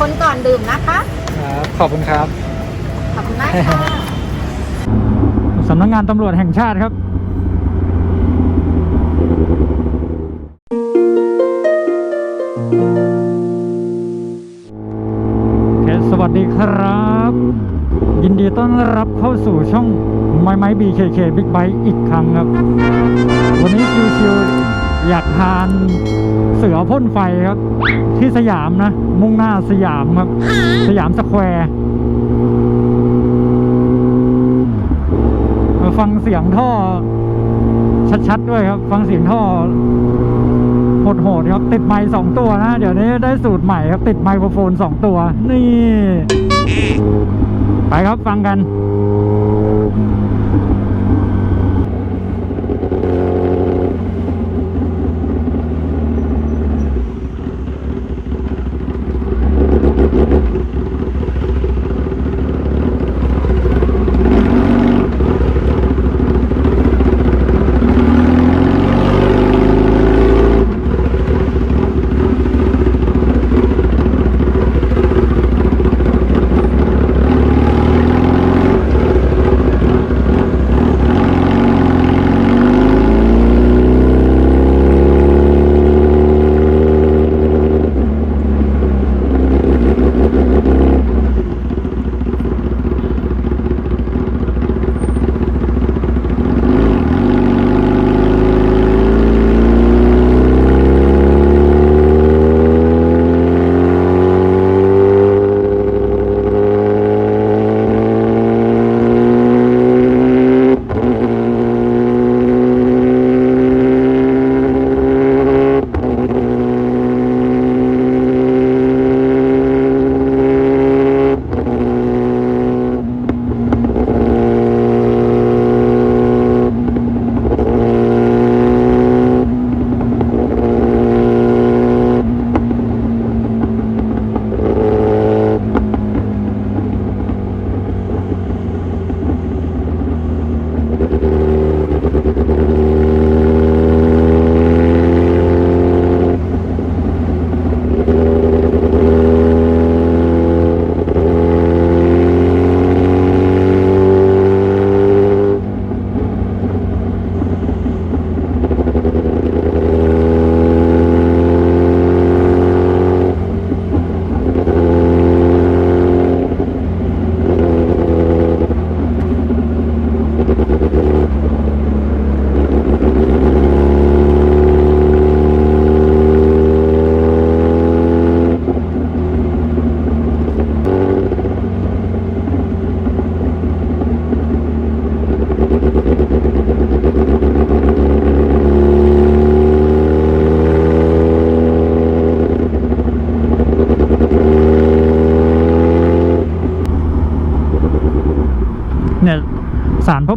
คนก่อนดื่มนะคะ ครับขอบคุณครับ ขอบคุณมากค่ะ สำนักงานตำรวจแห่งชาติครับโอเคสวัสดีครับ ยินดีต้อนรับเข้าสู่ช่องไม้ไม้ BKK Big Bike อีกครั้งครับ วันนี้ชิวๆ อยากทานเสือพ่นไฟครับ ที่สยามนะ มุ่งหน้าสยามครับ สยามสแควร์มาฟังเสียงท่อ ชัดๆด้วยครับ ฟังเสียงท่อโหดๆครับ ติดไมค์สองตัวนะ เดี๋ยวนี้ได้สูตรใหม่ครับ ติดไมโครโฟนสองตัว นี่ ไปครับฟังกัน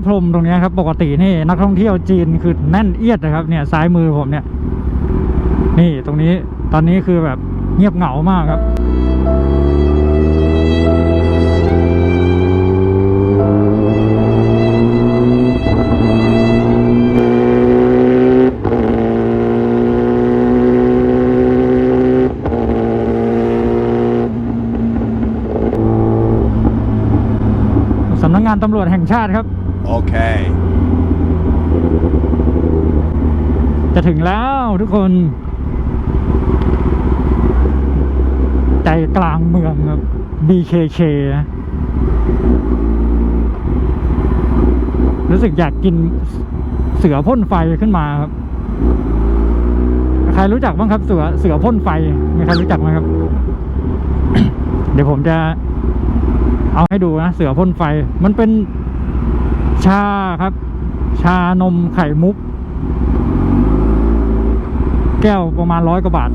พรมตรงนี้ครับปกตินี่นักท่องเที่ยวจีนคือแน่นเอียดนะครับเนี่ยซ้ายมือผมเนี่ย นี่ตรงนี้ตอนนี้คือแบบเงียบเหงามากครับสำนักงานตำรวจแห่งชาติครับ Okay. จะถึงแล้วทุกคน ใจกลางเมืองครับ BKK รู้สึกอยากกินเสือพ่นไฟขึ้นมาครับ ใครรู้จักบ้างครับเสือเสือพ่นไฟมีใครรู้จักไหมครับ เดี๋ยวผมจะเอาให้ดูนะ เสือพ่นไฟมันเป็น ชาครับ ชานมไข่มุก แก้วประมาณร้อยกว่าบาท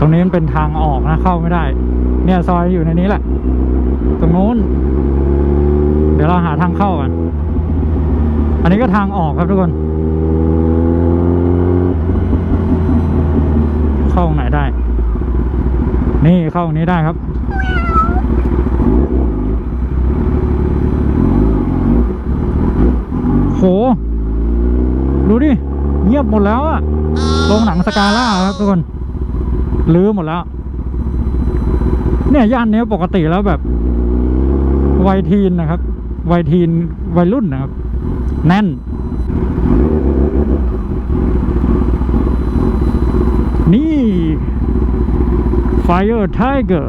ตรงนี้มันเป็นทางออกนะ เข้าไม่ได้ เนี่ย ซอยอยู่ในนี้แหละ ตรงนู้น เดี๋ยวเราหาทางเข้ากัน อันนี้ก็ทางออกครับทุกคน เข้าไหนได้ นี่เข้าตรงนี้ได้ครับ โห ดูดิ เงียบหมดแล้วอะโรงหนังสกาล่าครับทุกคน ลื้อหมดแล้ว เนี่ยย่านนี้ปกติแล้วแบบวัยทีนนะครับวัยทีนวัยรุ่นนะครับ แน่น นี่ Fire Tiger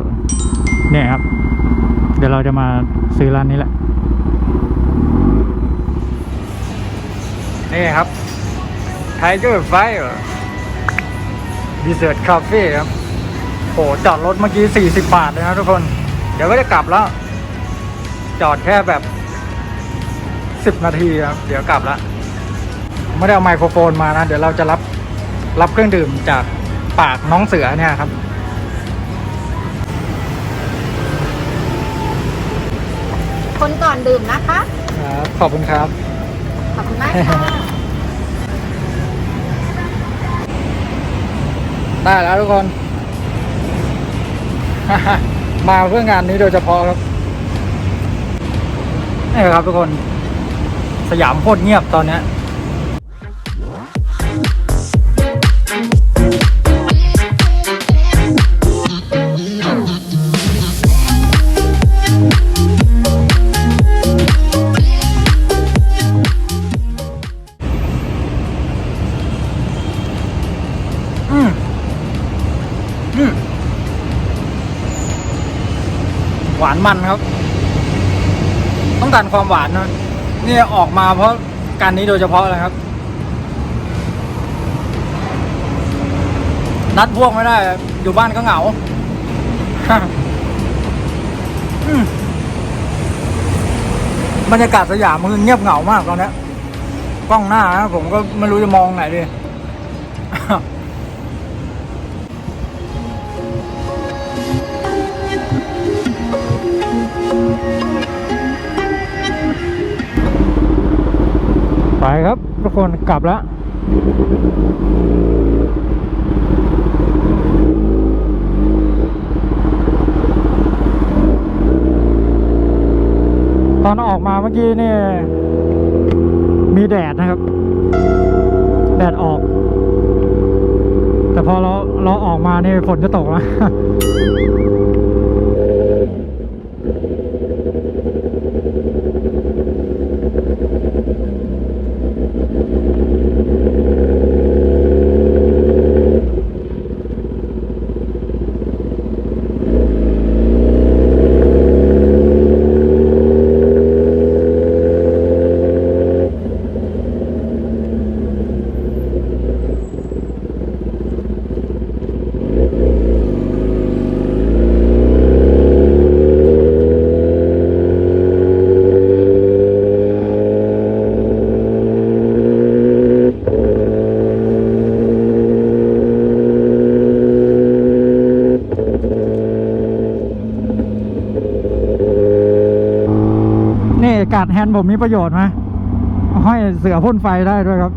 เนี่ยครับ เดี๋ยวเราจะมาซื้อร้านนี้แหละ นี่ครับ Tiger Fire Desert Cafe ครับโหจอดรถเมื่อกี้ 40 บาทเลยนะทุกคน เดี๋ยวก็จะกลับแล้ว จอดแค่แบบ 10นาทีครับเดี๋ยวกลับแล้วไม่ได้เอาไมโครโฟนมานะ เดี๋ยวเราจะรับรับเครื่องดื่มจากปากน้องเสือเนี่ยครับ คนก่อนดื่มนะคะ ครับขอบคุณครับ ขอบคุณมากค่ะ ได้แล้วทุกคน มาเพื่องานนี้โดยเฉพาะครับนี่ครับทุกคน สยามโคตรเงียบตอนนี้อืมอืมหวานมันครับ ต้องการความหวานนะ นี่ออกมาเพราะการนี้โดยเฉพาะเลยครับ นัดพวกไม่ได้ อยู่บ้านก็เหงาบรรยากาศสยามมันเงียบเหงามากตอนนี้กล้องหน้านะผมก็ไม่รู้จะมองไหนดี ไปครับทุกคนกลับแล้วตอนออกมาเมื่อกี้นี่มีแดดนะครับ แดดออก แต่พอเราเราออกมานี่ฝนจะตกแล้ว นผมมีประโยชน์ไหมห้อยเสือพ่นไฟได้ด้วยครับ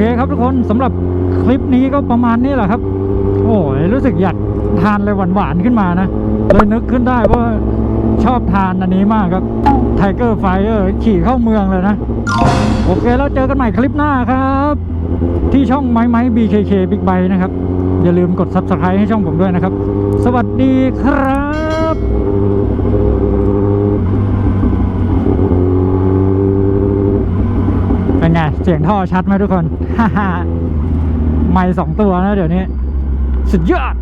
น ครับทุกคนสำหรับคลิปนี้ก็ประมาณนี้แหละครับ โอ้ยรู้สึกอยากทานอะไรหวานๆขึ้นมานะ เลยนึกขึ้นได้ว่าชอบทานอันนี้มากครับไทเกอร์ไฟเออขี่เข้าเมืองเลยนะ โอเคแล้วเจอกันใหม่คลิปหน้าครับ ที่ช่องไม้ไม้ BKK Big b i นะครับ อย่าลืมกด Subscribe ให้ช่องผมด้วยนะครับ สวัสดีครับ เสียงท่อชัดไหมทุกคนฮ่าฮ่าไม่สองตัวนะเดี๋ยวนี้ สุดยอด